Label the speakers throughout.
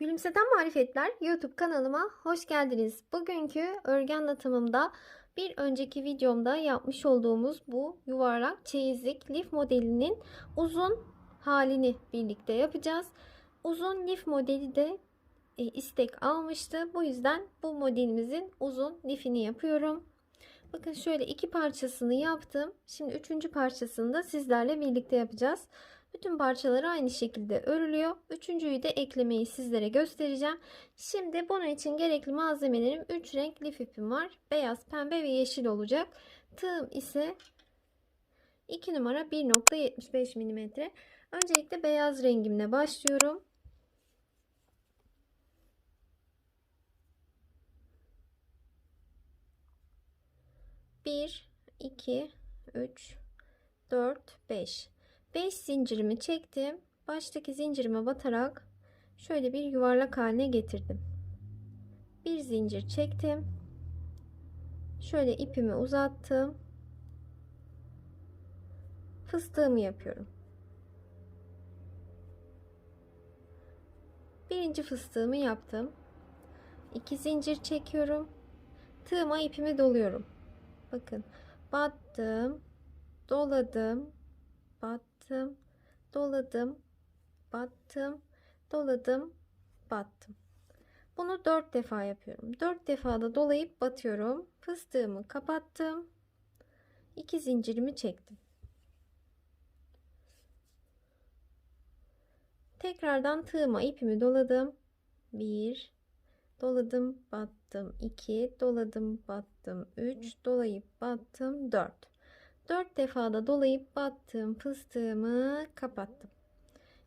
Speaker 1: Gülümseten Marifetler YouTube kanalıma hoş geldiniz. Bugünkü örgü anlatımımda bir önceki videomda yapmış olduğumuz bu yuvarlak çeyizlik lif modelinin uzun halini birlikte yapacağız. Uzun lif modeli de e, istek almıştı. Bu yüzden bu modelimizin uzun lifini yapıyorum. Bakın şöyle iki parçasını yaptım. Şimdi üçüncü parçasını da sizlerle birlikte yapacağız. Bütün parçaları aynı şekilde örülüyor. Üçüncüyü de eklemeyi sizlere göstereceğim. Şimdi bunun için gerekli malzemelerim 3 renk lif ipim var. Beyaz, pembe ve yeşil olacak. Tığım ise 2 numara 1.75 mm. Öncelikle beyaz rengimle başlıyorum. Bir, iki, üç, dört, beş. 5 zincirimi çektim. Baştaki zincirime batarak şöyle bir yuvarlak haline getirdim. Bir zincir çektim. Şöyle ipimi uzattım. Fıstığımı yapıyorum. Birinci fıstığımı yaptım. İki zincir çekiyorum. Tığıma ipimi doluyorum. Bakın battım, doladım, battım, doladım, battım, doladım, battım. Bunu dört defa yapıyorum. Dört defa da dolayıp batıyorum. Fıstığımı kapattım. İki zincirimi çektim. Tekrardan tığıma ipimi doladım. Bir, doladım, battım. 2, doladım, battım. 3, dolayıp battım. 4. 4 defa da dolayıp battım fıstığımı kapattım.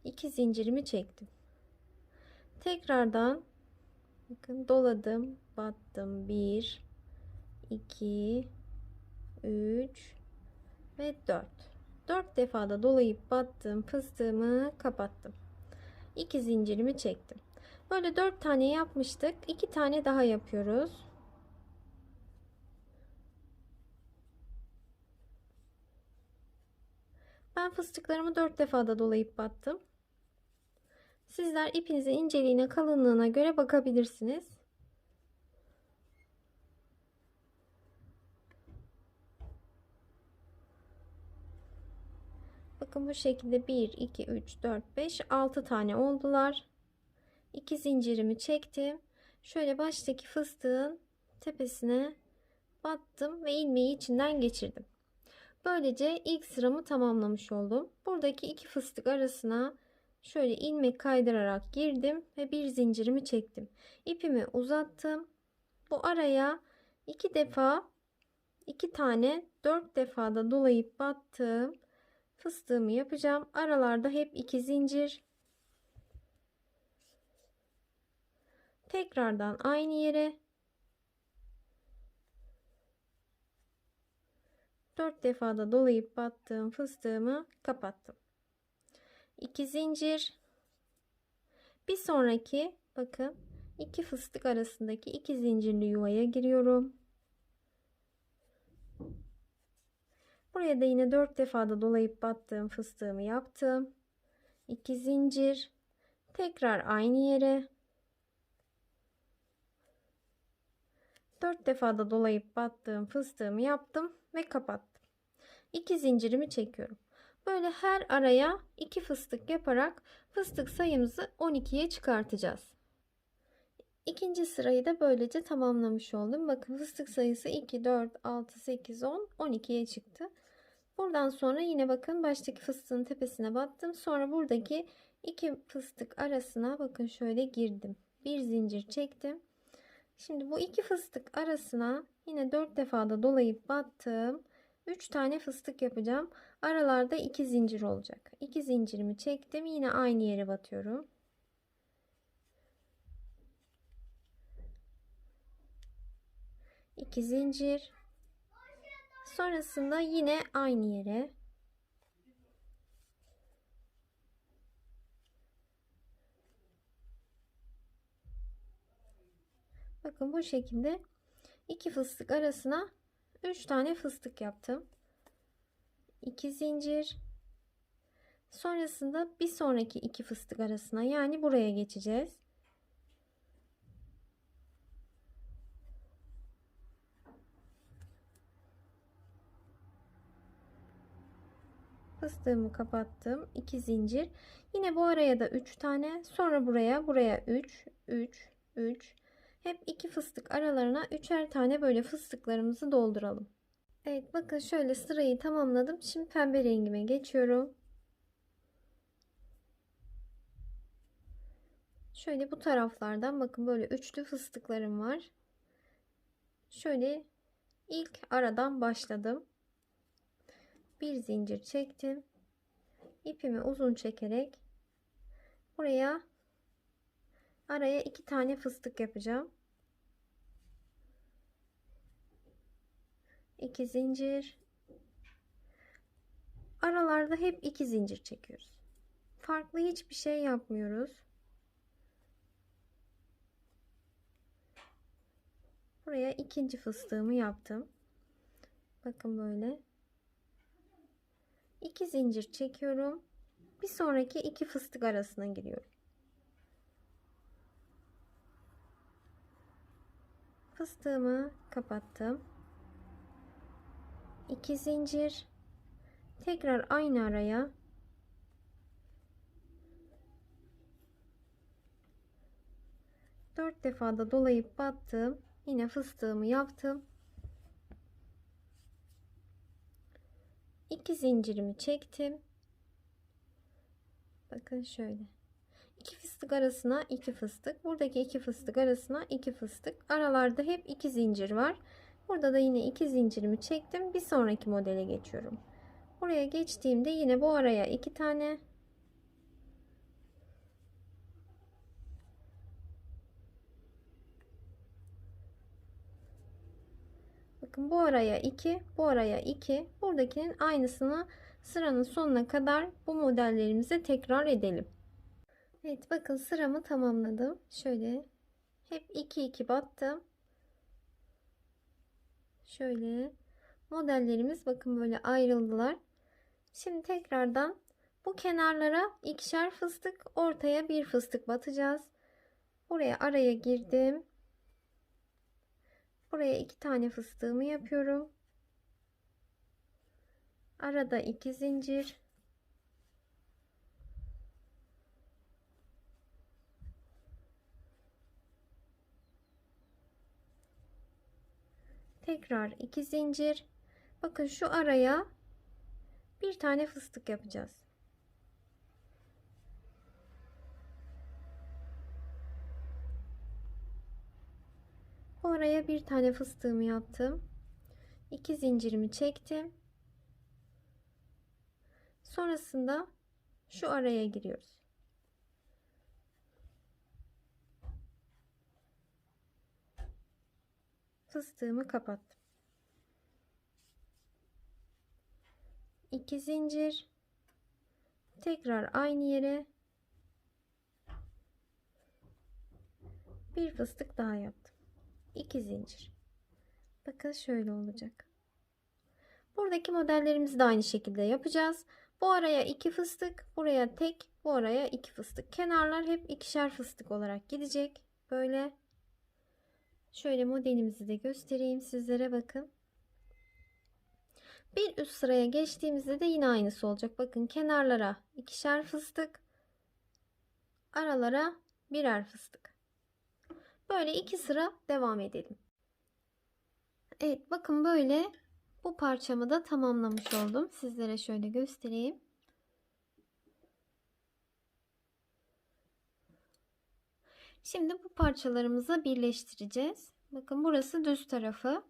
Speaker 1: 2 zincirimi çektim. Tekrardan bakın doladım, battım. 1 2 3 ve 4. 4 defa da dolayıp battım fıstığımı kapattım. 2 zincirimi çektim. Böyle 4 tane yapmıştık. 2 tane daha yapıyoruz. Ben fıstıklarımı 4 defa da dolayıp battım. Sizler ipinizin inceliğine, kalınlığına göre bakabilirsiniz. Bakın bu şekilde 1, 2, 3, 4, 5, 6 tane oldular. 2 zincirimi çektim. Şöyle baştaki fıstığın tepesine battım ve ilmeği içinden geçirdim. Böylece ilk sıramı tamamlamış oldum. Buradaki iki fıstık arasına şöyle ilmek kaydırarak girdim ve bir zincirimi çektim. İpimi uzattım. Bu araya iki defa iki tane dört defa da dolayıp battım. Fıstığımı yapacağım. Aralarda hep iki zincir. Tekrardan aynı yere 4 defa da dolayıp battığım fıstığımı kapattım. 2 zincir. Bir sonraki bakın iki fıstık arasındaki iki zincirli yuvaya giriyorum. Buraya da yine 4 defa da dolayıp battığım fıstığımı yaptım. 2 zincir. Tekrar aynı yere 4 defa da dolayıp battığım fıstığımı yaptım ve kapattım. 2 zincirimi çekiyorum. Böyle her araya 2 fıstık yaparak fıstık sayımızı 12'ye çıkartacağız. İkinci sırayı da böylece tamamlamış oldum. Bakın fıstık sayısı 2, 4, 6, 8, 10, 12'ye çıktı. Buradan sonra yine bakın baştaki fıstığın tepesine battım. Sonra buradaki iki fıstık arasına bakın şöyle girdim. Bir zincir çektim. Şimdi bu iki fıstık arasına yine 4 defa da dolayıp battım. 3 tane fıstık yapacağım. Aralarda 2 zincir olacak. 2 zincirimi çektim. Yine aynı yere batıyorum. İki zincir. Sonrasında yine aynı yere. Bakın bu şekilde iki fıstık arasına üç tane fıstık yaptım. 2 zincir. Sonrasında bir sonraki iki fıstık arasına yani buraya geçeceğiz. fıstığımı kapattım 2 zincir yine bu araya da 3 tane sonra buraya buraya 3 3 3 hep iki fıstık aralarına üçer tane böyle fıstıklarımızı dolduralım. Evet bakın şöyle sırayı tamamladım. Şimdi pembe rengime geçiyorum. Şöyle bu taraflardan bakın böyle üçlü fıstıklarım var. Şöyle ilk aradan başladım. Bir zincir çektim. İpimi uzun çekerek buraya araya iki tane fıstık yapacağım. İki zincir. Aralarda hep iki zincir çekiyoruz. Farklı hiçbir şey yapmıyoruz. Buraya ikinci fıstığımı yaptım. Bakın böyle. İki zincir çekiyorum. Bir sonraki iki fıstık arasına giriyorum. Fıstığımı kapattım. 2 zincir. Tekrar aynı araya dört defa da dolayıp battım. Yine fıstığımı yaptım. 2 zincirimi çektim. Bakın şöyle. 2 fıstık arasına 2 fıstık. Buradaki 2 fıstık arasına 2 fıstık. Aralarda hep 2 zincir var. Burada da yine 2 zincirimi çektim. Bir sonraki modele geçiyorum. Buraya geçtiğimde yine bu araya 2 tane Bakın bu araya 2, bu araya 2. Buradakinin aynısını sıranın sonuna kadar bu modellerimize tekrar edelim. Evet bakın sıramı tamamladım. Şöyle hep 2 2 battım. Şöyle modellerimiz bakın böyle ayrıldılar. Şimdi tekrardan bu kenarlara ikişer fıstık, ortaya bir fıstık batacağız. Buraya araya girdim. Buraya iki tane fıstığımı yapıyorum. Arada iki zincir. Tekrar iki zincir. Bakın şu araya bir tane fıstık yapacağız. Bu araya bir tane fıstığımı yaptım. İki zincirimi çektim. Sonrasında şu araya giriyoruz. Fıstığımı kapattım. 2 zincir. Tekrar aynı yere. Bir fıstık daha yaptım. 2 zincir. Bakın şöyle olacak. Buradaki modellerimizi de aynı şekilde yapacağız. Bu araya 2 fıstık buraya tek bu araya 2 fıstık. Kenarlar hep ikişer fıstık olarak gidecek. Böyle şöyle modelimizi de göstereyim sizlere bakın bir üst sıraya geçtiğimizde de yine aynısı olacak. Bakın kenarlara ikişer fıstık, aralara birer fıstık. Böyle iki sıra devam edelim. Evet bakın böyle bu parçamı da tamamlamış oldum. Sizlere şöyle göstereyim. Şimdi bu parçalarımızı birleştireceğiz. Bakın burası düz tarafı.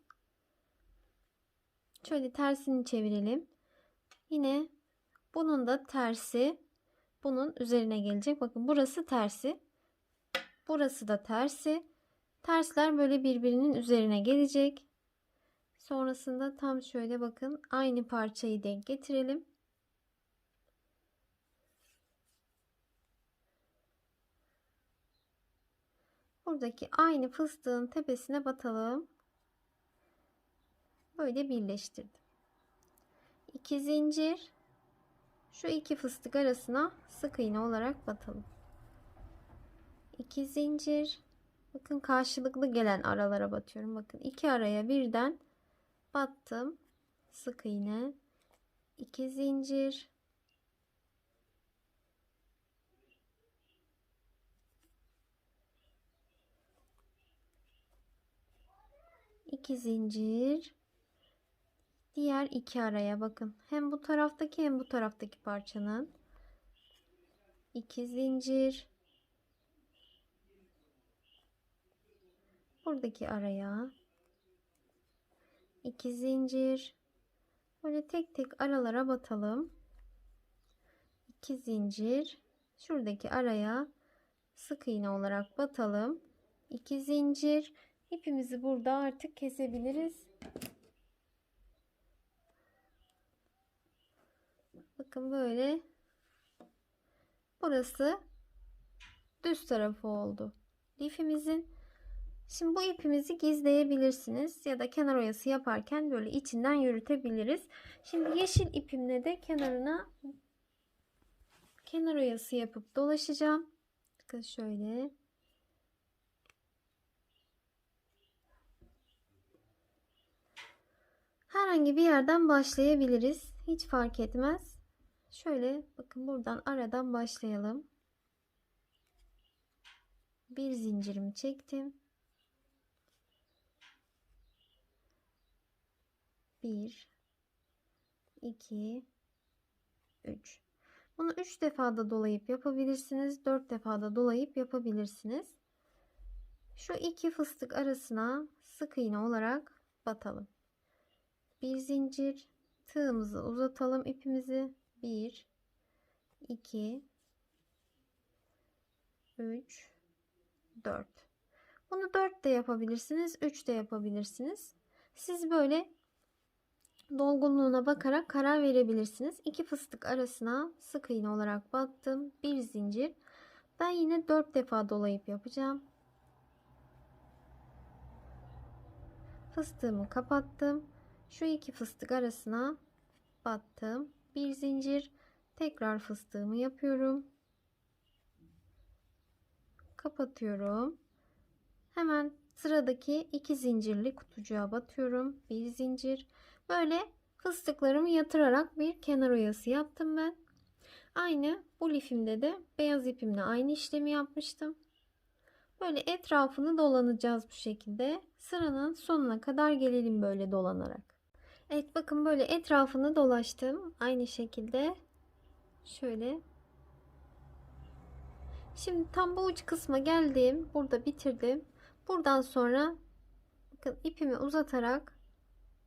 Speaker 1: Şöyle tersini çevirelim. Yine bunun da tersi bunun üzerine gelecek. Bakın burası tersi. Burası da tersi. Tersler böyle birbirinin üzerine gelecek. Sonrasında tam şöyle bakın aynı parçayı denk getirelim. Buradaki aynı fıstığın tepesine batalım böyle birleştirdim. 2 zincir şu iki fıstık arasına sık iğne olarak batalım. 2 zincir bakın karşılıklı gelen aralara batıyorum. Bakın iki araya birden battım. Sık iğne 2 zincir 2 zincir. Diğer iki araya bakın. Hem bu taraftaki hem bu taraftaki parçanın. 2 zincir. Buradaki araya. 2 zincir. Böyle tek tek aralara batalım. 2 zincir. Şuradaki araya sık iğne olarak batalım. 2 zincir ipimizi burada artık kesebiliriz. Bakın böyle burası düz tarafı oldu. Lifimizin Şimdi bu ipimizi gizleyebilirsiniz ya da kenar oyası yaparken böyle içinden yürütebiliriz. Şimdi yeşil ipimle de kenarına kenar oyası yapıp dolaşacağım. Bakın şöyle. Herhangi bir yerden başlayabiliriz. Hiç fark etmez. Şöyle bakın buradan aradan başlayalım. Bir zincirimi çektim. 1 2 3 Bunu 3 defada dolayıp yapabilirsiniz. 4 defada dolayıp yapabilirsiniz. Şu iki fıstık arasına sık iğne olarak batalım. Bir zincir tığımızı uzatalım ipimizi. 1 2 3 4 Bunu 4 de yapabilirsiniz. 3 de yapabilirsiniz. Siz böyle dolgunluğuna bakarak karar verebilirsiniz. İki fıstık arasına sık iğne olarak battım. Bir zincir. Ben yine 4 defa dolayıp yapacağım. Fıstığımı kapattım. Şu iki fıstık arasına battım. Bir zincir. Tekrar fıstığımı yapıyorum. Kapatıyorum. Hemen sıradaki iki zincirli kutucuğa batıyorum. Bir zincir. Böyle fıstıklarımı yatırarak bir kenar oyası yaptım ben. Aynı bu lifimde de beyaz ipimle aynı işlemi yapmıştım. Böyle etrafını dolanacağız bu şekilde. Sıranın sonuna kadar gelelim böyle dolanarak. Evet bakın böyle etrafını dolaştım. Aynı şekilde. Şöyle. Şimdi tam bu uç kısma geldim. Burada bitirdim. Buradan sonra bakın ipimi uzatarak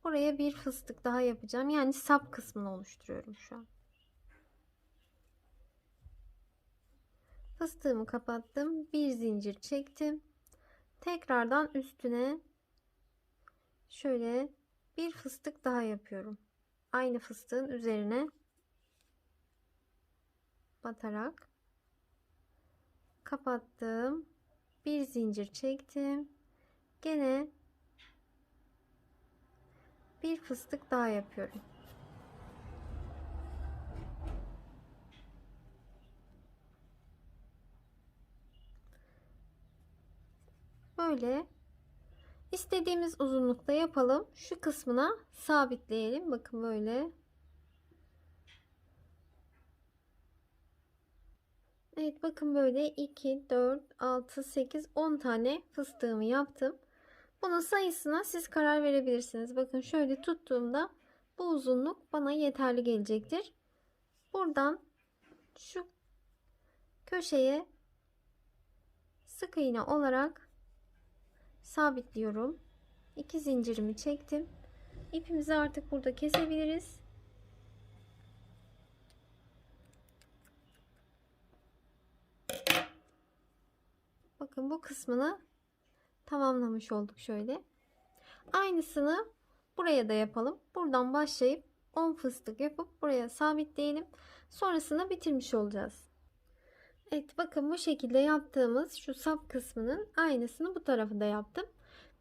Speaker 1: Buraya bir fıstık daha yapacağım. Yani sap kısmını oluşturuyorum şu an. Fıstığımı kapattım. Bir zincir çektim. Tekrardan üstüne şöyle bir fıstık daha yapıyorum. Aynı fıstığın üzerine batarak kapattım. Bir zincir çektim. Gene bir fıstık daha yapıyorum. Böyle istediğimiz uzunlukta yapalım. Şu kısmına sabitleyelim. Bakın böyle. Evet bakın böyle 2, 4, 6, 8, 10 tane fıstığımı yaptım. Bunun sayısına siz karar verebilirsiniz. Bakın şöyle tuttuğumda bu uzunluk bana yeterli gelecektir. Buradan şu köşeye sık iğne olarak sabitliyorum. İki zincirimi çektim. İpimizi artık burada kesebiliriz. Bakın bu kısmını tamamlamış olduk şöyle. Aynısını buraya da yapalım. Buradan başlayıp 10 fıstık yapıp buraya sabitleyelim. Sonrasında bitirmiş olacağız. Evet bakın bu şekilde yaptığımız şu sap kısmının aynısını bu tarafı da yaptım.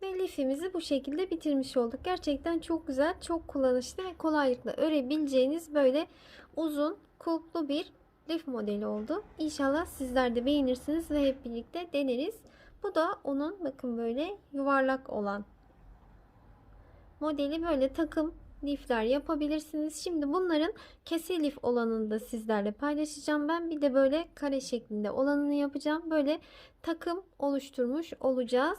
Speaker 1: Ve lifimizi bu şekilde bitirmiş olduk. Gerçekten çok güzel, çok kullanışlı ve kolaylıkla örebileceğiniz böyle uzun, kulplu bir lif modeli oldu. İnşallah sizler de beğenirsiniz ve hep birlikte deneriz. Bu da onun bakın böyle yuvarlak olan modeli böyle takım lifler yapabilirsiniz. Şimdi bunların kese lif olanını da sizlerle paylaşacağım. Ben bir de böyle kare şeklinde olanını yapacağım. Böyle takım oluşturmuş olacağız.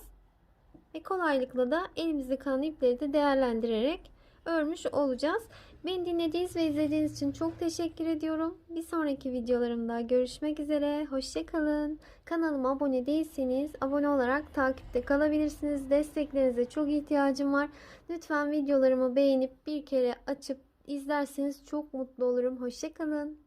Speaker 1: ve kolaylıkla da elimizde kalan ipleri de değerlendirerek örmüş olacağız. Beni dinlediğiniz ve izlediğiniz için çok teşekkür ediyorum. Bir sonraki videolarımda görüşmek üzere. Hoşçakalın. Kanalıma abone değilseniz abone olarak takipte kalabilirsiniz. Desteklerinize çok ihtiyacım var. Lütfen videolarımı beğenip bir kere açıp izlerseniz çok mutlu olurum. Hoşçakalın.